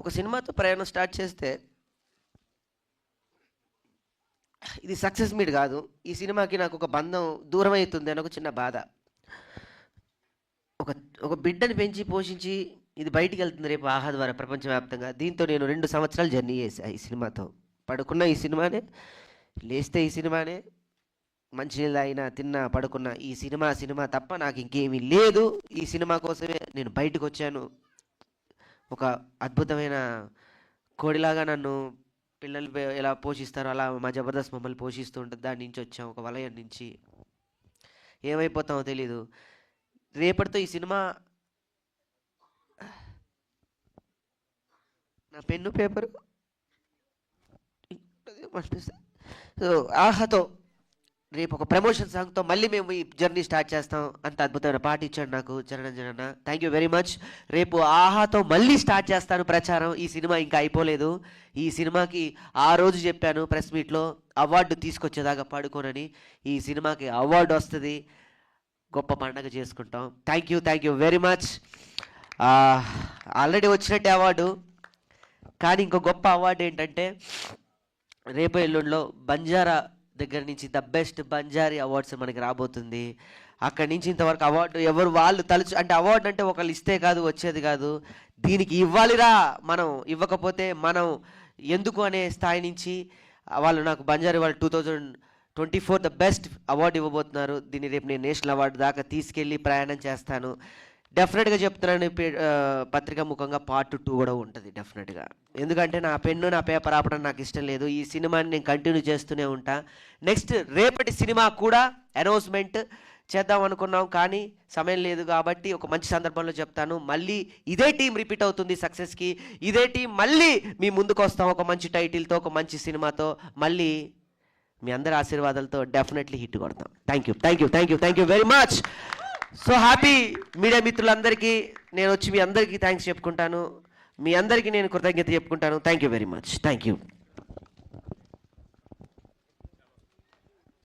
ఒక సినిమాతో ప్రయాణం స్టార్ట్ చేస్తే ఇది సక్సెస్ మీట్ కాదు. ఈ సినిమాకి నాకు ఒక బంధం దూరం అవుతుంది అని ఒక చిన్న బాధ. ఒక ఒక బిడ్డని పెంచి పోషించి ఇది బయటికి వెళ్తుంది రేపు ఆహా ద్వారా ప్రపంచవ్యాప్తంగా. దీంతో నేను రెండు సంవత్సరాలు జర్నీ చేశాను ఈ సినిమాతో. పడుకున్న ఈ సినిమానే లేస్తే ఈ సినిమానే మంచినీళ్ళు అయినా తిన్నా పడుకున్నా ఈ సినిమా సినిమా తప్ప నాకు ఇంకేమీ లేదు. ఈ సినిమా కోసమే నేను బయటకు వచ్చాను. ఒక అద్భుతమైన కోడిలాగా నన్ను పిల్లలు పే- ఎలా పోషిస్తారో అలా మా జబర్దస్త్ మమ్మల్ని పోషిస్తూ ఉంటుంది దాని నుంచి వచ్చాం ఒక వలయం నుంచి. ఏమైపోతామో తెలీదు. రేపటితో ఈ సినిమా నా పెన్ను పేపరు సో ఆహతో రేపు ఒక ప్రమోషన్ సాంగ్తో మళ్ళీ మేము ఈ జర్నీ స్టార్ట్ చేస్తాం. అంత అద్భుతమైన పాట ఇచ్చాడు నాకు చరణ్ జనన్న థ్యాంక్ యూ వెరీ మచ్ రేపు ఆహాతో మళ్ళీ స్టార్ట్ చేస్తాను ప్రచారం. ఈ సినిమా ఇంకా అయిపోలేదు. ఈ సినిమాకి ఆ రోజు చెప్పాను ప్రెస్ మీట్లో అవార్డు తీసుకొచ్చేదాకా పడుకోనని. ఈ సినిమాకి అవార్డు వస్తుంది. గొప్ప పండగ చేసుకుంటాం. Thank you thank you very much already వచ్చినట్టే అవార్డు. కానీ ఇంకో గొప్ప అవార్డు ఏంటంటే రేపు ఎల్లుండిలో బంజారా దగ్గర నుంచి ద బెస్ట్ బంజారీ అవార్డ్స్ మనకి రాబోతుంది. అక్కడి నుంచి ఇంతవరకు అవార్డు ఎవరు వాళ్ళు తలుచు అంటే అవార్డు అంటే ఒకళ్ళు ఇస్తే కాదు వచ్చేది కాదు. దీనికి ఇవ్వాలిరా మనం ఇవ్వకపోతే మనం ఎందుకు అనే స్థాయి నుంచి వాళ్ళు నాకు బంజారీ వాళ్ళు two thousand twenty four the best award ఇవ్వబోతున్నారు. దీన్ని రేపు నేను నేషనల్ అవార్డు దాకా తీసుకెళ్ళి ప్రయాణం చేస్తాను. డెఫినెట్గా చెప్తున్నాను పత్రిక ముఖంగా పార్ట్ టూ కూడా ఉంటుంది డెఫినెట్గా ఎందుకంటే నా పెన్ను నా పేపర్ ఆపడం నాకు ఇష్టం లేదు. ఈ సినిమాని నేను కంటిన్యూ చేస్తూనే ఉంటా. నెక్స్ట్ రేపటి సినిమా కూడా అనౌన్స్మెంట్ చేద్దాం అనుకున్నాం కానీ సమయం లేదు కాబట్టి ఒక మంచి సందర్భంలో చెప్తాను. మళ్ళీ ఇదే టీం రిపీట్ అవుతుంది సక్సెస్కి ఇదే టీం మళ్ళీ మీ ముందుకు వస్తాం. ఒక మంచి టైటిల్తో ఒక మంచి సినిమాతో మళ్ళీ మీ అందరి ఆశీర్వాదాలతో డెఫినెట్లీ హిట్ కొడతాం. Thank you thank you thank you thank you very much so happy media మిత్రులందరికీ నేను వచ్చి మీ అందరికీ థ్యాంక్స్ చెప్పుకుంటాను. మీ అందరికీ నేను కృతజ్ఞత చెప్పుకుంటాను. Thank you very much thank you